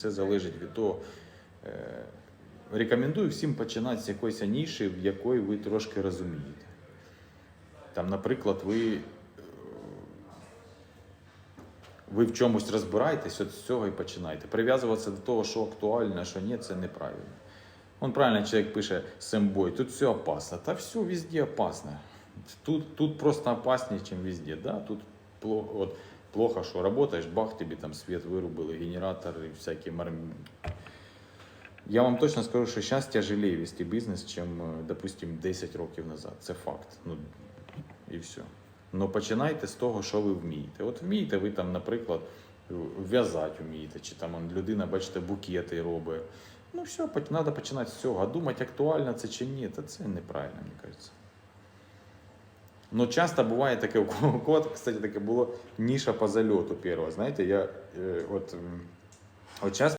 Це залежить від того. е, Рекомендую всім починати з якоїсь ніші, в якої ви трошки розумієте. Там, наприклад, ви, е, ви в чомусь розбираєтесь, от з цього і починайте. Прив'язуватися до того, що актуально, що ні, це неправильно. Он правильно человек пише Сэмбой, тут все опасно. Та все везде опасно. Тут, тут просто опаснее, чем везде. Да? Тут плохо, плохо, что работаешь, бах, тебе там свет вырубили, генераторы, всякие марм... Я вам точно скажу, що зараз тяжелее вести бізнес, чим, е, допустим, 10 років назад. Це факт. Ну, і все. Ну починайте з того, що ви вмієте. От вмієте ви там, наприклад, в'язати вмієте, чи там людина, бачите, букети робить. Ну все, треба починати з цього. А думати, актуально це чи ні, то це неправильно, мені кажеться. Ну, часто буває таке, у кого- кстати, таке було ніша по зальоту первого. Знаєте, я е, от, от час